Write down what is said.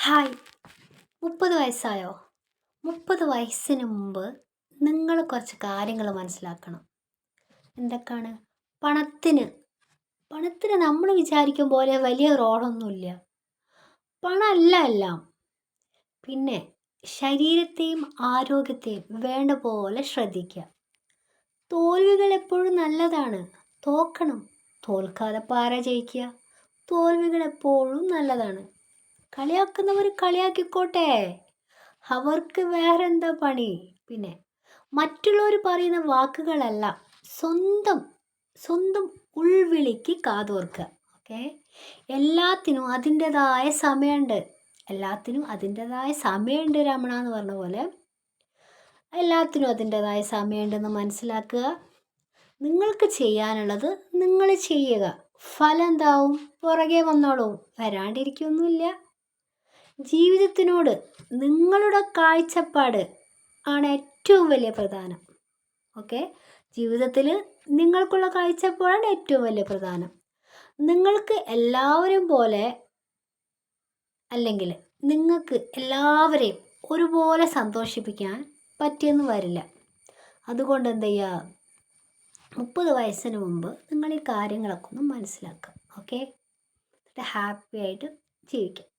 Hi. മുപ്പത് വയസ്സായോ? മുപ്പത് വയസ്സിന് മുമ്പ് നിങ്ങൾ കുറച്ച് കാര്യങ്ങൾ മനസ്സിലാക്കണം. എന്തൊക്കെയാണ്? പണത്തിന്. പണത്തിന് നമ്മൾ വിചാരിക്കും പോലെ വലിയ റോളൊന്നുമില്ല. പണമല്ല എല്ലാം. പിന്നെ ശരീരത്തെയും ആരോഗ്യത്തെയും വേണ്ട പോലെ ശ്രദ്ധിക്കുക. തോൽവികൾ എപ്പോഴും നല്ലതാണ്. തോക്കണം തോൽക്കാതെ പാര ജയിക്കുക. തോൽവികൾ എപ്പോഴും നല്ലതാണ്. കളിയാക്കുന്നവർ കളിയാക്കിക്കോട്ടെ. അവർക്ക് വേറെന്താ പണി? പിന്നെ മറ്റുള്ളവർ പറയുന്ന വാക്കുകളല്ല. സ്വന്തം സ്വന്തം ഉൾവിളിക്ക് കാതോർക്കുക. ഓക്കെ? എല്ലാത്തിനും അതിന്റെതായ സമയമുണ്ട്. എല്ലാത്തിനും അതിന്റെതായ സമയമുണ്ട് രമണ എന്ന് പറഞ്ഞ പോലെ. എല്ലാത്തിനും അതിന്റെതായ സമയമുണ്ടെന്ന് മനസ്സിലാക്കുക. നിങ്ങൾക്ക് ചെയ്യാനുള്ളത് നിങ്ങൾ ചെയ്യുക. ഫലം എന്താവും? പുറകെ വന്നോളൂ. വരാണ്ടിരിക്കൊന്നുമില്ല. ജീവിതത്തിനോട് നിങ്ങളുടെ കാഴ്ചപ്പാട് ആണ് ഏറ്റവും വലിയ പ്രധാനം. ഓക്കെ? ജീവിതത്തിൽ നിങ്ങൾക്കുള്ള കാഴ്ചപ്പാടാണ് ഏറ്റവും വലിയ പ്രധാനം. നിങ്ങൾക്ക് എല്ലാവരും പോലെ അല്ലെങ്കിൽ നിങ്ങൾക്ക് എല്ലാവരെയും ഒരുപോലെ സന്തോഷിപ്പിക്കാൻ പറ്റിയെന്ന് വരില്ല. അതുകൊണ്ട് എന്ത് ചെയ്യുക മുപ്പത് വയസ്സിന് മുമ്പ് നിങ്ങൾ ഈ കാര്യങ്ങളൊക്കെ ഒന്ന് മനസ്സിലാക്കുക. ഓക്കെ? ഹാപ്പി ആയിട്ട് ജീവിക്കാം